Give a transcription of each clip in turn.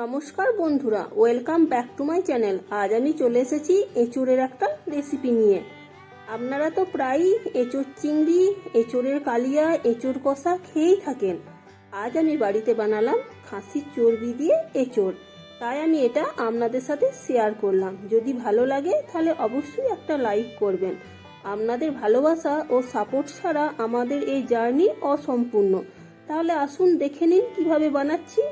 নমস্কার বন্ধুরা welcome back to my channel আজ আমি চলে এসেছি এঁচোড়ের একটা রেসিপি নিয়ে। আপনারা তো প্রায়ই এঁচোড় চিংড়ি, এঁচোড়ের কালিয়া, এঁচোড় কষা খেয়েই থাকেন। আজ আমি বাড়িতে বানালাম খাসির চর্বি দিয়ে এঁচোড়। তাই আমি এটা আপনাদের সাথে শেয়ার করলাম। যদি ভালো লাগে, তাহলে অবশ্যই একটা লাইক করবেন। আপনাদের ভালোবাসা ও সাপোর্ট ছাড়া আমাদের এই জার্নি অসম্পূর্ণ। তাহলে আসুন দেখে নিন কীভাবে বানাচ্ছি।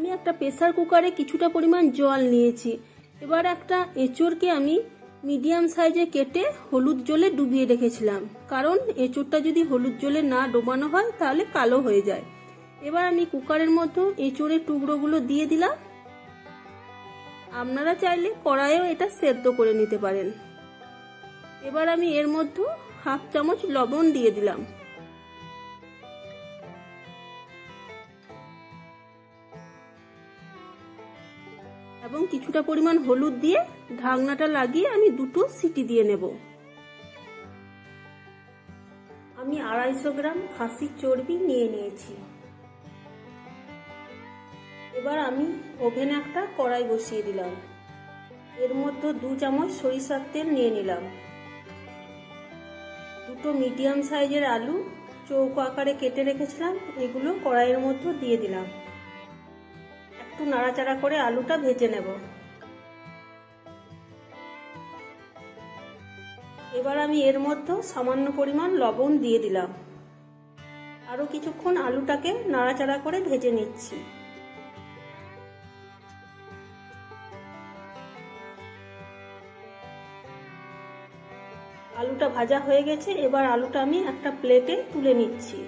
আমি একটা প্রেসার কুকারে কিছুটা পরিমাণ জল নিয়েছি। এবার একটা এঁচোড়কে আমি মিডিয়াম সাইজে কেটে হলুদ জলে ডুবিয়ে রেখেছিলাম। কারণ এঁচোড়টা যদি হলুদ জলে না ডোবানো হয়, তাহলে কালো হয়ে যায়। এবার আমি কুকারের মধ্যে এঁচোড়ের টুকরোগুলো দিয়ে দিলাম। আপনারা চাইলে কড়াইয়েও এটা সেদ্ধ করে নিতে পারেন। এবার আমি এর মধ্যে হাফ চামচ লবণ দিয়ে দিলাম। এবং কিছুটা পরিমাণ হলুদ দিয়ে ঢাকনাটা লাগিয়ে আমি দুটো সিটি দিয়ে নেব। আমি আড়াইশো গ্রাম খাসির চর্বি নিয়ে নিয়েছি। এবার আমি ওভেনে একটা কড়াই বসিয়ে দিলাম। এর মধ্যে দু চামচ সরিষার তেল নিয়ে নিলাম। দুটো মিডিয়াম সাইজের আলু চৌকো আকারে কেটে রেখেছিলাম। এগুলো কড়াইয়ের মধ্যে দিয়ে দিলাম। একটু নাড়াচাড়া করে আলুটা ভেজে নেব। এবার আমি এর মধ্যে সামান্য পরিমাণ লবণ দিয়ে দিলাম। আরও কিছুক্ষণ আলুটাকে নাড়াচাড়া করে ভেজে নিচ্ছি। আলুটা ভাজা হয়ে গেছে, এবার আলুটা আমি একটা প্লেটে তুলে নিচ্ছি।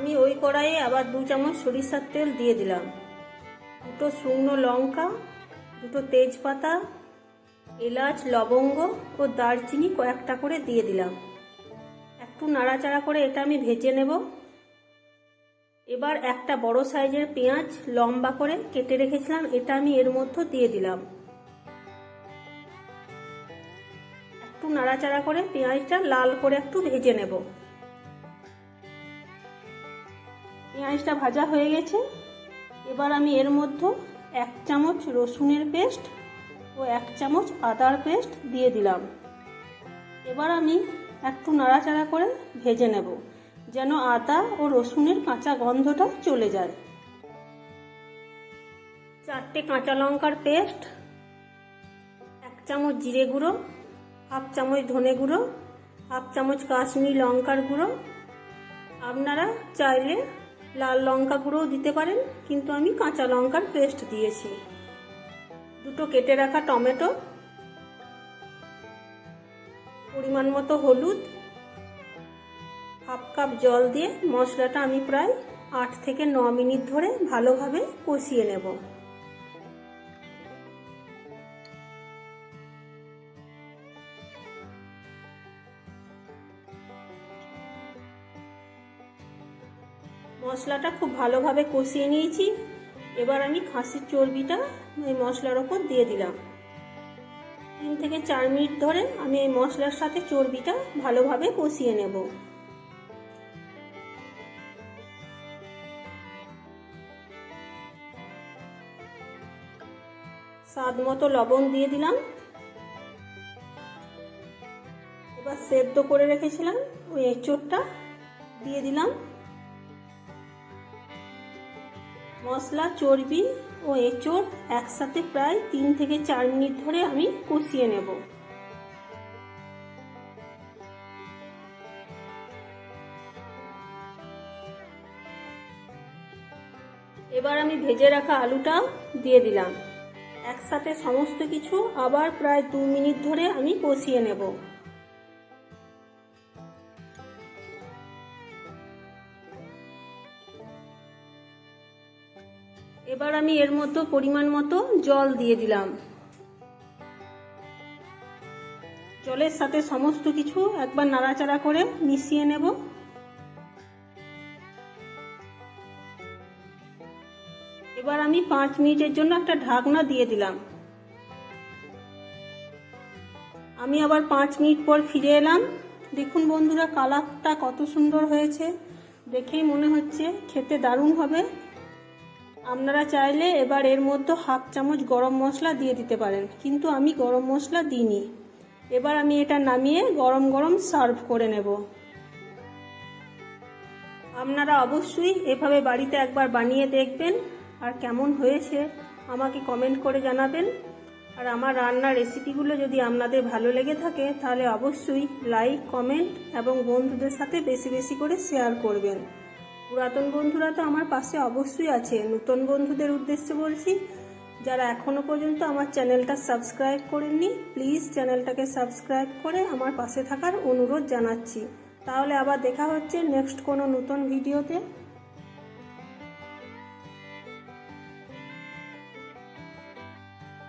আমি ওই কড়াইয়ে আবার দু চামচ সরিষার তেল দিয়ে দিলাম। দুটো শুকনো লঙ্কা, দুটো তেজপাতা, এলাচ, লবঙ্গ ও দারচিনি কয়েকটা করে দিয়ে দিলাম। একটু নাড়াচাড়া করে এটা আমি ভেজে নেব। এবার একটা বড় সাইজের পেঁয়াজ লম্বা করে কেটে রেখেছিলাম, এটা আমি এর মধ্যে দিয়ে দিলাম। একটু নাড়াচাড়া করে পেঁয়াজটা লাল করে একটু ভেজে নেব। পেঁয়াজটা ভাজা হয়ে গেছে। এবার আমি এর মধ্যে এক চামচ রসুনের পেস্ট ও এক চামচ আদার পেস্ট দিয়ে দিলাম। এবার আমি একটু নাড়াচাড়া করে ভেজে নেব, যেন আদা ও রসুনের কাঁচা গন্ধটা চলে যায়। চারটে কাঁচা লঙ্কার পেস্ট, এক চামচ জিরে গুঁড়ো, হাফ চামচ ধনে গুঁড়ো, হাফ চামচ কাশ্মীরি লঙ্কার গুঁড়ো। আপনারা চাইলে লাল লঙ্কা গুঁড়োও দিতে পারেন, কিন্তু আমি কাঁচা লঙ্কার পেস্ট দিয়েছি। দুটো কেটে রাখা টমেটো, পরিমাণ মতো হলুদ, হাফ কাপ জল দিয়ে মশলাটা আমি প্রায় আট থেকে ন মিনিট ধরে ভালোভাবে কষিয়ে নেব। মশলাটা খুব ভালোভাবে কষিয়ে নিয়েছি। এবার আমি খাসির চর্বিটা এই মশলার ওপর দিয়ে দিলাম। তিন থেকে চার মিনিট ধরে আমি এই মশলার সাথে চর্বিটা ভালোভাবে কষিয়ে নেব। স্বাদ মতো লবণ দিয়ে দিলাম। এবার সেদ্ধ করে রেখেছিলাম ওই এঁচোড়টা দিয়ে দিলাম। মশলা, চর্বি ও এঁচোড় একসাথে প্রায় তিন থেকে চার মিনিট ধরে আমি কষিয়ে নেব। এবার আমি ভেজে রাখা আলুটা দিয়ে দিলাম। একসাথে সমস্ত কিছু আবার প্রায় দু মিনিট ধরে আমি কষিয়ে নেব। এবার আমি এর মতো পরিমাণ মতো জল দিয়ে দিলাম। জলের সাথে সমস্ত কিছু একবার নাড়াচাড়া করে মিশিয়ে নেব। এবার আমি পাঁচ মিনিটের জন্য একটা ঢাকনা দিয়ে দিলাম। আমি আবার পাঁচ মিনিট পর ফিরে এলাম। দেখুন বন্ধুরা, কালারটা কত সুন্দর হয়েছে। দেখেই মনে হচ্ছে খেতে দারুণ হবে। আপনারা চাইলে এবার এর মধ্যে হাফ চামচ গরম মশলা দিয়ে দিতে পারেন, কিন্তু আমি গরম মশলা দিইনি। এবার আমি এটা নামিয়ে গরম গরম সার্ভ করে নেব। আপনারা অবশ্যই এভাবে বাড়িতে একবার বানিয়ে দেখবেন আর কেমন হয়েছে আমাকে কমেন্ট করে জানাবেন। আর আমার রান্নার রেসিপিগুলো যদি আপনাদের ভালো লেগে থাকে, তাহলে অবশ্যই লাইক, কমেন্ট এবং বন্ধুদের সাথে বেশি বেশি করে শেয়ার করবেন। পুরাতন বন্ধুরা তো আমার পাশে অবশ্যই আছে। নতুন বন্ধুদের উদ্দেশ্যে বলছি, যারা এখনও পর্যন্ত আমার চ্যানেলটা সাবস্ক্রাইব করেননি, প্লিজ চ্যানেলটাকে সাবস্ক্রাইব করে আমার পাশে থাকার অনুরোধ জানাচ্ছি। তাহলে আবার দেখা হচ্ছে নেক্সট কোনো নতুন ভিডিওতে।